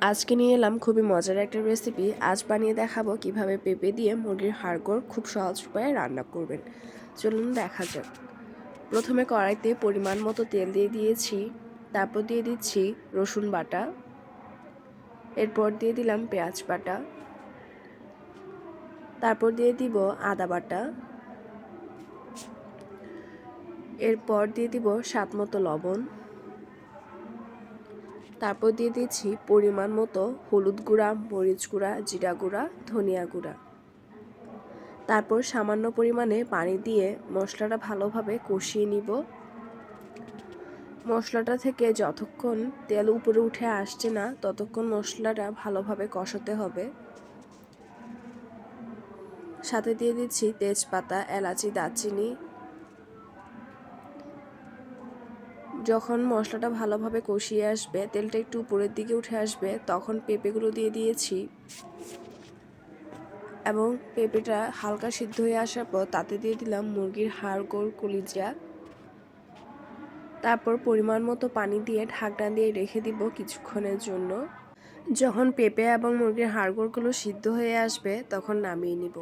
আজকে নিয়ে এলাম খুবই মজার একটা রেসিপি আজ বানিয়ে দেখাবো কীভাবে পেঁপে দিয়ে মুরগির হাড়গোড় খুব সহজ উপায়ে রান্না করবেন। চলুন দেখা যাক। প্রথমে কড়াইতে পরিমাণ মতো তেল দিয়ে দিয়েছি, তারপর দিয়ে দিচ্ছি রসুন বাটা, এরপর দিয়ে দিলাম পেঁয়াজ বাটা, তারপর দিয়ে দিব আদা বাটা, এরপর দিয়ে দিব স্বাদ মতো লবণ। তারপর দিয়ে দিচ্ছি পরিমাণ মতো হলুদ গুঁড়া, মরিচ গুঁড়া, জিরা গুঁড়া, ধনিয়া গুঁড়া। তারপর সামান্য পরিমাণে পানি দিয়ে মশলাটা ভালোভাবে কষিয়ে নিব। মশলাটা থেকে যতক্ষণ তেল উপরে উঠে আসছে না, ততক্ষণ মশলাটা ভালোভাবে কষাতে হবে। সাথে দিয়ে দিচ্ছি তেজপাতা, এলাচি, দারচিনি যখন মশলাটা ভালোভাবে কষিয়ে আসবে, তেলটা একটু উপরের দিকে উঠে আসবে, তখন পেঁপেগুলো দিয়ে দিয়েছি। এবং পেঁপেটা হালকা সিদ্ধ হয়ে আসার পর তাতে দিয়ে দিলাম মুরগির হাড়, গোড়, কলিজা। তারপর পরিমাণ মতো পানি দিয়ে ঢাকনা দিয়ে রেখে দিব কিছুক্ষণের জন্য। যখন পেঁপে এবং মুরগির হাড়গোড়গুলো সিদ্ধ হয়ে আসবে, তখন নামিয়ে নিব।